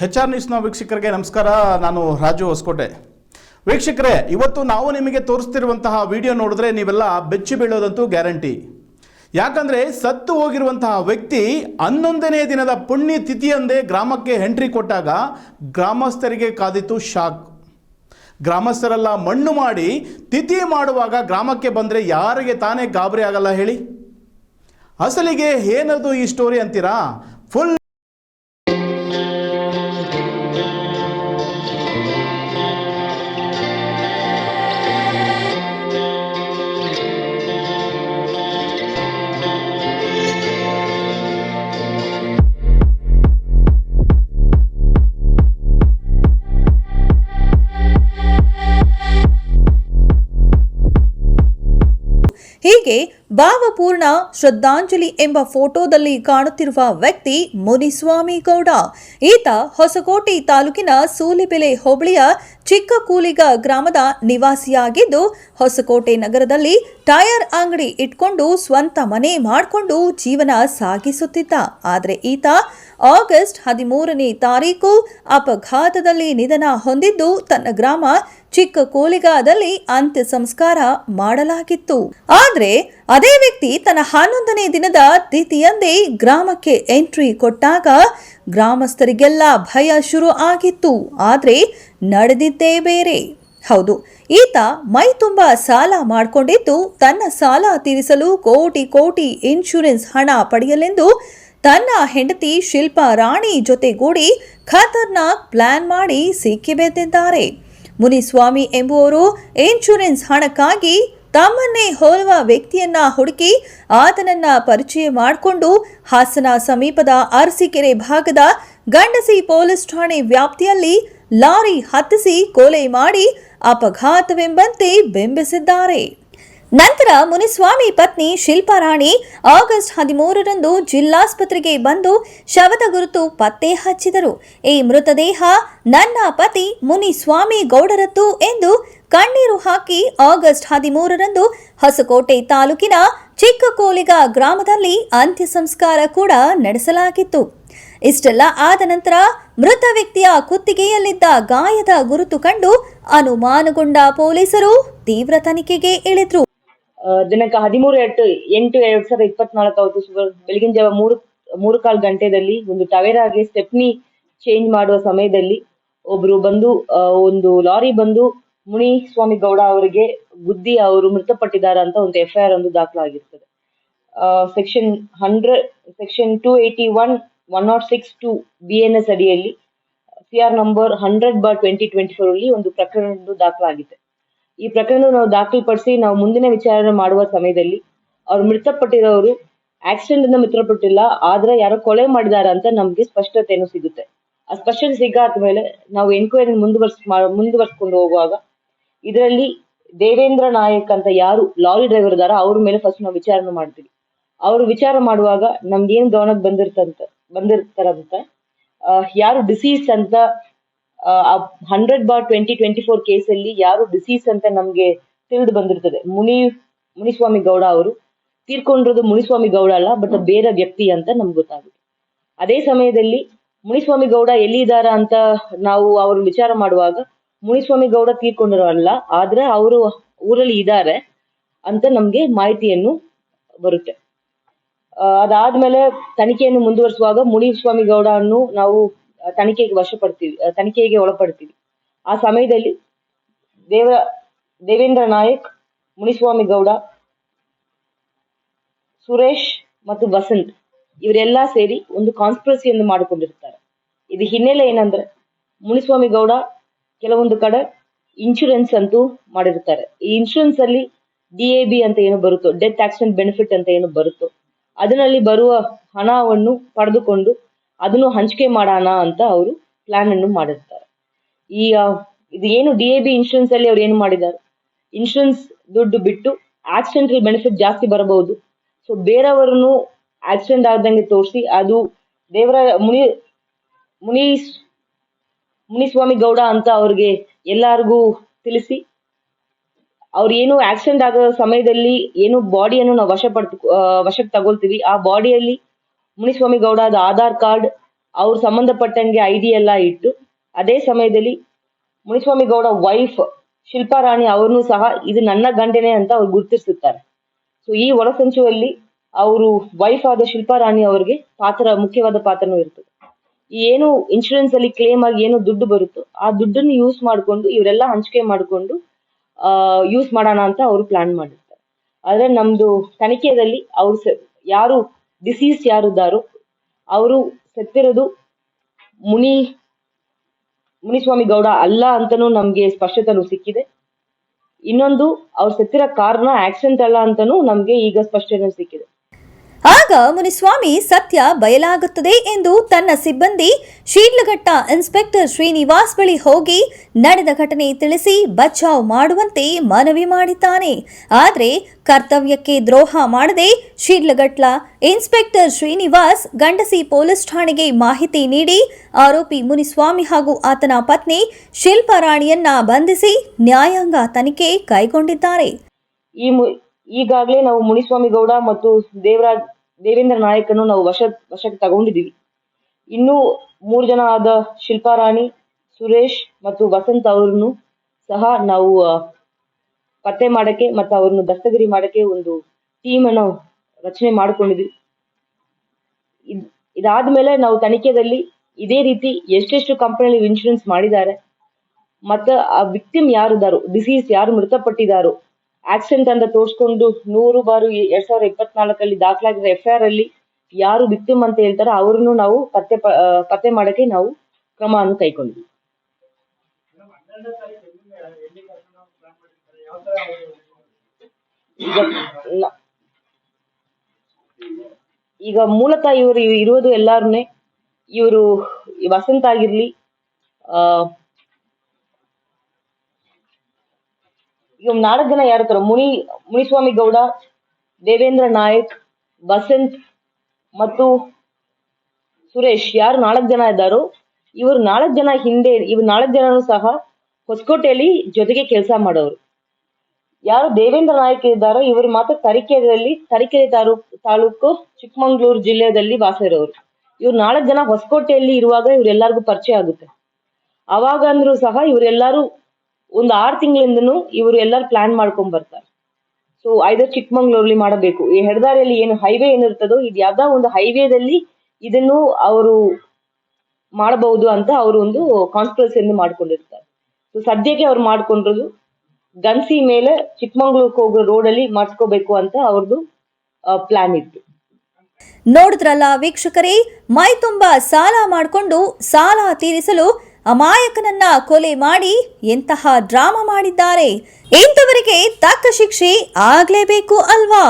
H R ನ್ಯೂಸ್ನ ವೀಕ್ಷಕರಿಗೆ ನಮಸ್ಕಾರ. ನಾನು ರಾಜು ಹೊಸಕೋಟೆ. ವೀಕ್ಷಕರೇ, ಇವತ್ತು ನಾವು ನಿಮಗೆ ತೋರಿಸ್ತಿರುವಂತಹ ವಿಡಿಯೋ ನೋಡಿದ್ರೆ ನೀವೆಲ್ಲ ಬೆಚ್ಚಿ ಬೀಳೋದಂತೂ ಗ್ಯಾರಂಟಿ. ಯಾಕಂದರೆ ಸತ್ತು ಹೋಗಿರುವಂತಹ ವ್ಯಕ್ತಿ ಹನ್ನೊಂದನೇ ದಿನದ ಪುಣ್ಯ ತಿಥಿಯಂದೇ ಗ್ರಾಮಕ್ಕೆ ಎಂಟ್ರಿ ಕೊಟ್ಟಾಗ ಗ್ರಾಮಸ್ಥರಿಗೆ ಕಾದಿತ್ತು ಶಾಕ್ ಗ್ರಾಮಸ್ಥರೆಲ್ಲ ಮಣ್ಣು ಮಾಡಿ ತಿಥಿ ಮಾಡುವಾಗ ಗ್ರಾಮಕ್ಕೆ ಬಂದರೆ ಯಾರಿಗೆ ತಾನೇ ಗಾಬರಿ ಆಗಲ್ಲ ಹೇಳಿ? ಅಸಲಿಗೆ ಏನದು ಈ ಸ್ಟೋರಿ ಅಂತೀರಾ? ಫುಲ್ ಭಾವಪೂರ್ಣ ಶ್ರದ್ಧಾಂಜಲಿ ಎಂಬ ಫೋಟೋದಲ್ಲಿ ಕಾಣುತ್ತಿರುವ ವ್ಯಕ್ತಿ ಮುನಿಸ್ವಾಮಿ ಗೌಡ. ಈತ ಹೊಸಕೋಟೆ ತಾಲೂಕಿನ ಸೂಲಿಬೆಲೆ ಹೋಬಳಿಯ ಚಿಕ್ಕ ಕೂಲಿಗ ಗ್ರಾಮದ ನಿವಾಸಿಯಾಗಿದ್ದು, ಹೊಸಕೋಟೆ ನಗರದಲ್ಲಿ ಟೈರ್ ಅಂಗಡಿ ಇಟ್ಕೊಂಡು ಸ್ವಂತ ಮನೆ ಮಾಡಿಕೊಂಡು ಜೀವನ ಸಾಗಿಸುತ್ತಿದ್ದ. ಆದರೆ ಈತ ಆಗಸ್ಟ್ ಹದಿಮೂರನೇ ತಾರೀಕು ಅಪಘಾತದಲ್ಲಿ ನಿಧನ ಹೊಂದಿದ್ದು ತನ್ನ ಗ್ರಾಮ ಚಿಕ್ಕ ಕೋಲಿಗಾದಲ್ಲಿ ಅಂತ್ಯ ಸಂಸ್ಕಾರ ಮಾಡಲಾಗಿತ್ತು. ಆದರೆ ಅದೇ ವ್ಯಕ್ತಿ ತನ್ನ ಹನ್ನೊಂದನೇ ದಿನದ ತಿಥಿಯಂದೇ ಗ್ರಾಮಕ್ಕೆ ಎಂಟ್ರಿ ಕೊಟ್ಟಾಗ ಗ್ರಾಮಸ್ಥರಿಗೆಲ್ಲ ಭಯ ಶುರು ಆಗಿತ್ತು. ಆದರೆ ನಡೆದಿದ್ದೇ ಬೇರೆ. ಹೌದು, ಈತ ಮೈ ತುಂಬ ಸಾಲ ಮಾಡಿಕೊಂಡಿದ್ದು ತನ್ನ ಸಾಲ ತೀರಿಸಲು ಕೋಟಿ ಕೋಟಿ ಇನ್ಶೂರೆನ್ಸ್ ಹಣ ಪಡೆಯಲೆಂದು ತನ್ನ ಹೆಂಡತಿ ಶಿಲ್ಪಾ ರಾಣಿ ಜೊತೆಗೂಡಿ ಖತರ್ನಾಕ್ ಪ್ಲಾನ್ ಮಾಡಿ ಸಿಕ್ಕಿಬಿದ್ದಿದ್ದಾರೆ ಮುನಿಸ್ವಾಮಿ ಎಂಬುವರು ಇನ್ಶೂರೆನ್ಸ್ ಹಣಕ್ಕಾಗಿ ತಮ್ಮನ್ನೇ ಹೋಲುವ ವ್ಯಕ್ತಿಯನ್ನ ಹುಡುಕಿ ಆತನನ್ನ ಪರಿಚಯ ಮಾಡಿಕೊಂಡು ಹಾಸನ ಸಮೀಪದ ಅರಸೀಕೆರೆ ಭಾಗದ ಗಂಡಸಿ ಪೊಲೀಸ್ ಠಾಣೆ ವ್ಯಾಪ್ತಿಯಲ್ಲಿ ಲಾರಿ ಹತ್ತಿಸಿ ಕೊಲೆ ಮಾಡಿ ಅಪಘಾತವೆಂಬಂತೆ ಬಿಂಬಿಸಿದ್ದಾರೆ. ನಂತರ ಮುನಿಸ್ವಾಮಿ ಪತ್ನಿ ಶಿಲ್ಪಾ ರಾಣಿ ಆಗಸ್ಟ್ ಹದಿಮೂರರಂದು ಜಿಲ್ಲಾಸ್ಪತ್ರೆಗೆ ಬಂದು ಶವದ ಗುರುತು ಪತ್ತೆ ಹಚ್ಚಿದರು. ಈ ಮೃತದೇಹ ನನ್ನ ಪತಿ ಮುನಿಸ್ವಾಮಿ ಗೌಡರತ್ತು ಎಂದು ಕಣ್ಣೀರು ಹಾಕಿ ಆಗಸ್ಟ್ ಹದಿಮೂರರಂದು ಹೊಸಕೋಟೆ ತಾಲೂಕಿನ ಚಿಕ್ಕಕೋಲಿಗ ಗ್ರಾಮದಲ್ಲಿ ಅಂತ್ಯ ಸಂಸ್ಕಾರ ಕೂಡ ನಡೆಸಲಾಗಿತ್ತು. ಇಷ್ಟೆಲ್ಲ ಆದ ನಂತರ ಮೃತ ವ್ಯಕ್ತಿಯ ಕುತ್ತಿಗೆಯಲ್ಲಿದ್ದ ಗಾಯದ ಗುರುತು ಕಂಡು ಅನುಮಾನಗೊಂಡ ಪೊಲೀಸರು ತೀವ್ರ ತನಿಖೆಗೆ ಇಳಿದ್ರು. ದಿನಾಂಕ ಹದಿಮೂರು ಎಂಟು ಎಂಟು ಎರಡ್ ಸಾವಿರದ ಇಪ್ಪತ್ನಾಲ್ಕು ಅವತ್ತು ಸುಮಾರು ಬೆಳಗಿನ ಜಾವ ಮೂರು ಮೂರು ಕಾಲು ಗಂಟೆದಲ್ಲಿ ಒಂದು ಟವೆರಾಗೆ ಸ್ಟೆಪ್ನಿ ಚೇಂಜ್ ಮಾಡುವ ಸಮಯದಲ್ಲಿ ಒಬ್ರು ಬಂದು ಒಂದು ಲಾರಿ ಬಂದು ಮುನಿ ಸ್ವಾಮಿ ಗೌಡ ಅವರಿಗೆ ಗುದ್ದಿ ಅವರು ಮೃತಪಟ್ಟಿದ್ದಾರೆ ಅಂತ ಒಂದು ಎಫ್ ಐ ಆರ್ ಒಂದು ದಾಖಲಾಗಿರ್ತದೆ. Section hundred section two eighty one one naught six two B N S ಅಡಿಯಲ್ಲಿ C R number hundred bar twenty twenty four ಅಲ್ಲಿ ಒಂದು ಪ್ರಕರಣ ದಾಖಲಾಗಿದೆ. ಈ ಪ್ರಕರಣ ನಾವು ದಾಖಲುಪಡಿಸಿ ನಾವು ಮುಂದಿನ ವಿಚಾರಣೆ ಮಾಡುವ ಸಮಯದಲ್ಲಿ ಅವ್ರು ಮೃತಪಟ್ಟಿರೋರು ಆಕ್ಸಿಡೆಂಟ್ ಇಂದ ಮೃತಪಟ್ಟಿಲ್ಲ, ಆದ್ರೆ ಯಾರೋ ಕೊಲೆ ಮಾಡಿದಾರ ಅಂತ ನಮ್ಗೆ ಸ್ಪಷ್ಟತೆಯನ್ನು ಸಿಗುತ್ತೆ. ಆ ಸ್ಪಷ್ಟತೆ ಸಿಗಾದ ಮೇಲೆ ನಾವು ಎನ್ಕ್ವೈರಿ ಮುಂದುವರ್ಸ್ ಮುಂದುವರ್ಸ್ಕೊಂಡು ಹೋಗುವಾಗ ಇದರಲ್ಲಿ ದೇವೇಂದ್ರ ನಾಯಕ್ ಅಂತ ಯಾರು ಲಾರಿ ಡ್ರೈವರ್ ಇದಾರ ಅವ್ರ ಮೇಲೆ ಫಸ್ಟ್ ನಾವು ವಿಚಾರಣೆ ಮಾಡ್ತೀವಿ. ಅವರು ವಿಚಾರ ಮಾಡುವಾಗ ನಮ್ಗೆ ಏನ್ ಗಮನಕ್ಕೆ ಬಂದಿರ್ತಂತ, ಬಂದಿರ್ತಾರಂತ ಯಾರು ಡಿಸೀಸ್ ಅಂತ hundred bar twenty twenty four ಕೇಸಲ್ಲಿ ಯಾರು ಡಿಸೀಸ್ ಅಂತ ನಮ್ಗೆ ತಿಳಿದು ಬಂದಿರ್ತದೆ. ಮುನಿ, ಮುನಿಸ್ವಾಮಿ ಗೌಡ ಅವರು. ತೀರ್ಕೊಂಡಿರೋದು ಮುನಿಸ್ವಾಮಿ ಗೌಡ ಅಲ್ಲ ಬಟ್ ಬೇರೆ ವ್ಯಕ್ತಿ ಅಂತ ನಮ್ಗೆ ಗೊತ್ತಾಗುತ್ತೆ. ಅದೇ ಸಮಯದಲ್ಲಿ ಮುನಿಸ್ವಾಮಿ ಗೌಡ ಎಲ್ಲಿ ಇದಾರ ಅಂತ ನಾವು ಅವ್ರ ವಿಚಾರ ಮಾಡುವಾಗ ಮುನಿಸ್ವಾಮಿ ಗೌಡ ತೀರ್ಕೊಂಡಿರೋ ಅಲ್ಲ, ಆದ್ರೆ ಅವರು ಊರಲ್ಲಿ ಇದ್ದಾರೆ ಅಂತ ನಮ್ಗೆ ಮಾಹಿತಿಯನ್ನು ಬರುತ್ತೆ. ಅದಾದ್ಮೇಲೆ ತನಿಖೆಯನ್ನು ಮುಂದುವರಿಸುವಾಗ ಮುನಿಸ್ವಾಮಿ ಗೌಡ ಅನ್ನು ನಾವು ತನಿಖೆಗೆ ವಶಪಡ್ತೀವಿ ತನಿಖೆಗೆ ಒಳಪಡ್ತೀವಿ. ಆ ಸಮಯದಲ್ಲಿ ದೇವ, ದೇವೇಂದ್ರ ನಾಯಕ್, ಮುನಿಸ್ವಾಮಿ ಗೌಡ, ಸುರೇಶ್ ಮತ್ತು ವಸಂತ್ ಇವರೆಲ್ಲ ಸೇರಿ ಒಂದು ಕಾನ್ಸ್ಪಿರಸಿಯನ್ನು ಮಾಡಿಕೊಂಡಿರ್ತಾರೆ. ಇದು ಹಿನ್ನೆಲೆ ಏನಂದ್ರೆ ಮುನಿಸ್ವಾಮಿ ಗೌಡ ಕೆಲವೊಂದು ಕಡೆ ಇನ್ಶೂರೆನ್ಸ್ ಅಂತೂ ಮಾಡಿರ್ತಾರೆ. ಈ ಇನ್ಶೂರೆನ್ಸ್ ಅಲ್ಲಿ ಡಿ ಎ ಬಿ ಅಂತ ಏನು ಬರುತ್ತೋ ಡೆತ್ ಆಕ್ಸಿಡೆಂಟ್ ಬೆನಿಫಿಟ್ ಅಂತ ಏನು ಬರುತ್ತೋ, ಅದರಲ್ಲಿ ಬರುವ ಹಣವನ್ನು ಪಡೆದುಕೊಂಡು ಅದನ್ನು ಹಂಚಿಕೆ ಮಾಡೋಣ ಅಂತ ಅವರು ಪ್ಲಾನ್ ಅನ್ನು ಮಾಡಿರ್ತಾರೆ. ಈ ಇದು ಏನು ಡಿ ಎ ಬಿ ಇನ್ಶೂರೆನ್ಸ್ ಅಲ್ಲಿ ಅವ್ರು ಏನು ಮಾಡಿದ್ದಾರೆ? ಇನ್ಶೂರೆನ್ಸ್ ದುಡ್ಡು ಬಿಟ್ಟು ಆಕ್ಸಿಡೆಂಟಲ್ ಬೆನಿಫಿಟ್ ಜಾಸ್ತಿ ಬರಬಹುದು. ಸೊ ಬೇರೆಯವರನ್ನು ಆಕ್ಸಿಡೆಂಟ್ ಆದಂಗೆ ತೋರಿಸಿ, ಅದು ದೇವರ ಮುನಿ ಮುನಿ, ಮುನಿಸ್ವಾಮಿ ಗೌಡ ಅಂತ ಅವ್ರಿಗೆ ಎಲ್ಲರಿಗೂ ತಿಳಿಸಿ, ಅವ್ರು ಏನು ಆಕ್ಸಿಡೆಂಟ್ ಆಗೋ ಸಮಯದಲ್ಲಿ ಏನು ಬಾಡಿಯನ್ನು ನಾವು ವಶ ಪಡ್ತು ವಶಕ್ಕೆ ತಗೊಳ್ತೀವಿ, ಆ ಬಾಡಿಯಲ್ಲಿ ಮುನಿಸ್ವಾಮಿ ಗೌಡದ ಆಧಾರ್ ಕಾರ್ಡ್ ಅವ್ರ ಸಂಬಂಧಪಟ್ಟಂಗೆ ಐ ಡಿ ಎಲ್ಲ ಇಟ್ಟು, ಅದೇ ಸಮಯದಲ್ಲಿ ಮುನಿಸ್ವಾಮಿ ಗೌಡ ವೈಫ್ ಶಿಲ್ಪಾ ರಾಣಿ ಅವ್ರನ್ನೂ ಸಹ ಇದು ನನ್ನ ಗಂಡನೇ ಅಂತ ಅವ್ರು ಗುರುತಿಸುತ್ತಾರೆ. ಸೊ ಈ ಒಳಸಂಚುವಲ್ಲಿ ಅವರು ವೈಫ್ ಆದ ಶಿಲ್ಪಾ ರಾಣಿ ಅವರಿಗೆ ಪಾತ್ರ, ಮುಖ್ಯವಾದ ಪಾತ್ರನೂ ಇರ್ತದೆ. ಏನು ಇನ್ಶೂರೆನ್ಸ್ ಅಲ್ಲಿ ಕ್ಲೇಮ್ ಆಗಿ ಏನು ದುಡ್ಡು ಬರುತ್ತೋ, ಆ ದುಡ್ಡನ್ನು ಯೂಸ್ ಮಾಡಿಕೊಂಡು, ಇವರೆಲ್ಲ ಹಂಚಿಕೆ ಮಾಡಿಕೊಂಡು ಯೂಸ್ ಮಾಡೋಣ ಅಂತ ಅವರು ಪ್ಲಾನ್ ಮಾಡಿರ್ತಾರೆ. ಆದ್ರೆ ನಮ್ದು ತನಿಖೆಯಲ್ಲಿ ಅವ್ರು ಯಾರು ಡಿಸೀಸ್ ಯಾರಿದ್ದಾರೋ ಅವರು ಸತ್ತಿರೋದು ಮುನಿ, ಮುನಿಸ್ವಾಮಿ ಗೌಡ ಅಲ್ಲ ಅಂತನೂ ನಮ್ಗೆ ಸ್ಪಷ್ಟತನೂ ಸಿಕ್ಕಿದೆ. ಇನ್ನೊಂದು, ಅವ್ರು ಸತ್ತಿರೋ ಕಾರಣ ಆಕ್ಸಿಡೆಂಟ್ ಅಲ್ಲ ಅಂತನೂ ನಮ್ಗೆ ಈಗ ಸ್ಪಷ್ಟನೆ ಸಿಕ್ಕಿದೆ. ಆಗ ಮುನಿಸ್ವಾಮಿ ಸತ್ಯ ಬಯಲಾಗುತ್ತದೆ ಎಂದು ತನ್ನ ಸಿಬ್ಬಂದಿ ಶೀಡ್ಲಘಟ್ಟ ಇನ್ಸ್ಪೆಕ್ಟರ್ ಶ್ರೀನಿವಾಸ್ ಬಳಿ ಹೋಗಿ ನಡೆದ ಘಟನೆ ತಿಳಿಸಿ ಬಚಾವ್ ಮಾಡುವಂತೆ ಮನವಿ ಮಾಡಿದ್ದಾನೆ. ಆದರೆ ಕರ್ತವ್ಯಕ್ಕೆ ದ್ರೋಹ ಮಾಡದೆ ಶೀಡ್ಲಘಟ್ಲ ಇನ್ಸ್ಪೆಕ್ಟರ್ ಶ್ರೀನಿವಾಸ್ ಗಂಡಸಿ ಪೊಲೀಸ್ ಠಾಣೆಗೆ ಮಾಹಿತಿ ನೀಡಿ ಆರೋಪಿ ಮುನಿಸ್ವಾಮಿ ಹಾಗೂ ಆತನ ಪತ್ನಿ ಶಿಲ್ಪಾರಾಣಿಯನ್ನ ಬಂಧಿಸಿ ನ್ಯಾಯಾಂಗ ತನಿಖೆ ಕೈಗೊಂಡಿದ್ದಾರೆ. ಈಗಾಗಲೇ ನಾವು ಮುನಿಸ್ವಾಮಿ ಗೌಡ ಮತ್ತು ದೇವರಾಜ್ ದೇವೇಂದ್ರ ನಾಯಕನ್ನು ನಾವು ವಶ, ವಶಕ್ಕೆ ತಗೊಂಡಿದ್ದೀವಿ. ಇನ್ನೂ ಮೂರು ಜನ ಆದ ಶಿಲ್ಪಾರಾಣಿ, ಸುರೇಶ್ ಮತ್ತು ವಸಂತ್ ಅವ್ರನ್ನು ಸಹ ನಾವು ಪತ್ತೆ ಮಾಡಕ್ಕೆ ಮತ್ತು ಅವರನ್ನು ದಸ್ತಗಿರಿ ಮಾಡಕ್ಕೆ ಒಂದು ಟೀಮ್ ಅನ್ನು ರಚನೆ ಮಾಡ್ಕೊಂಡಿದ್ವಿ ಇದಾದ ಇದಾದ್ಮೇಲೆ ನಾವು ತನಿಖೆಯಲ್ಲಿ ಇದೇ ರೀತಿ ಎಷ್ಟೆಷ್ಟು ಕಂಪನಿಯಲ್ಲಿ ಇನ್ಶೂರೆನ್ಸ್ ಮಾಡಿದ್ದಾರೆ, ಮತ್ತು ಆ ವಿಕ್ಟಿಮ್ ಯಾರಿದ್ದಾರೋ ಡಿಸೀಸ್ ಯಾರು ಮೃತಪಟ್ಟಿದ್ದಾರೋ ಆಕ್ಸಿಡೆಂಟ್ ಅಂತ ತೋರಿಸ್ಕೊಂಡು ನೂರು ಬಾರು ಎರಡ್ ಸಾವಿರದ ಇಪ್ಪತ್ನಾಲ್ಕಲ್ಲಿ ದಾಖಲಾಗಿರೋ ಎಫ್ ಆರ್ ಅಲ್ಲಿ ಯಾರು ವಿಕ್ಟಿಮ್ ಅಂತ ಹೇಳ್ತಾರೋ ಅವ್ರನ್ನು ನಾವು ಪತ್ತೆ ಪತ್ತೆ ಮಾಡಕ್ಕೆ ನಾವು ಕ್ರಮವನ್ನು ಕೈಗೊಂಡ್ವಿ ಈಗ ಈಗ ಮೂಲತಃ ಇವರು ಇರೋದು ಎಲ್ಲಾರನ್ನೇ ಇವರು ವಸಂತ ಆಗಿರ್ಲಿ ಈಗ ನಾಲ್ಕು ಜನ ಯಾರು ಇರ್ತಾರೋ? ಮುನಿ, ಮುನಿಸ್ವಾಮಿ ಗೌಡ, ದೇವೇಂದ್ರ ನಾಯಕ್, ವಸಂತ್ ಮತ್ತು ಸುರೇಶ್ ಯಾರು ನಾಲ್ಕು ಜನ ಇದ್ದಾರೋ, ಇವರು ನಾಲ್ಕು ಜನ ಹಿಂದೆ, ಇವ್ರು ನಾಲ್ಕು ಜನರು ಸಹ ಹೊಸಕೋಟೆಯಲ್ಲಿ ಜೊತೆಗೆ ಕೆಲಸ ಮಾಡೋರು. ಯಾರು ದೇವೇಂದ್ರ ನಾಯಕ್ ಇದ್ದಾರೋ, ಇವರು ಮಾತ್ರ ತರೀಕೆರೆಯಲ್ಲಿ, ತರೀಕೆರೆ ತಾಲೂಕ್ ತಾಲೂಕು ಚಿಕ್ಕಮಂಗ್ಳೂರು ಜಿಲ್ಲೆಯಲ್ಲಿ ವಾಸ ಇರೋರು. ಇವ್ರು ನಾಲ್ಕು ಜನ ಹೊಸಕೋಟೆಯಲ್ಲಿ ಇರುವಾಗ ಇವರೆಲ್ಲರಿಗೂ ಪರಿಚಯ ಆಗುತ್ತೆ. ಅವಾಗ ಅಂದ್ರೂ ಸಹ ಇವರೆಲ್ಲರೂ ಒಂದು ಆರು ತಿಂಗಳಿಂದನು ಇವರು ಎಲ್ಲರೂ ಪ್ಲಾನ್ ಮಾಡ್ಕೊಂಡ್ ಬರ್ತಾರೆ. ಸೊ ಐದರ್ ಚಿಕ್ಕಮಂಗ್ಳೂರಲ್ಲಿ ಮಾಡಬೇಕು. ಈ ಹೆಡದಾರಿಯಲ್ಲಿ ಏನು ಹೈವೇ ಏನಿರ್ತದೋ, ಇದು ಯಾವ್ದೋ ಒಂದು ಹೈವೇದಲ್ಲಿ ಇದನ್ನು ಅವರು ಮಾಡಬಹುದು ಅಂತ ಅವರು ಒಂದು ಕಾನ್ಸ್ಪರೆನ್ಸಿಯನ್ನು ಮಾಡ್ಕೊಂಡಿರ್ತಾರೆ. ಸೊ ಸದ್ಯಕ್ಕೆ ಅವ್ರು ಮಾಡ್ಕೊಂಡಿರೋದು ಗನ್ಸಿ ಮೇಲೆ ಚಿಕ್ಕಮಂಗ್ಳೂರ್ಗೆ ಹೋಗೋ ರೋಡಲ್ಲಿ ಮಾಡಿಸ್ಕೋಬೇಕು ಅಂತ ಅವ್ರದ್ದು ಪ್ಲಾನ್ ಇತ್ತು. ನೋಡಿದ್ರಲ್ಲ ವೀಕ್ಷಕರೇ, ಮೈ ತುಂಬಾ ಸಾಲ ಮಾಡಿಕೊಂಡು ಸಾಲ ತೀರಿಸಲು ಅಮಾಯಕನನ್ನ ಕೊಲೆ ಮಾಡಿ ಎಂತಹ ಡ್ರಾಮಾ ಮಾಡಿದ್ದಾರೆ ಇಂಥವರಿಗೆ ತಕ್ಕ ಶಿಕ್ಷೆ ಆಗ್ಲೇಬೇಕು ಅಲ್ವಾ?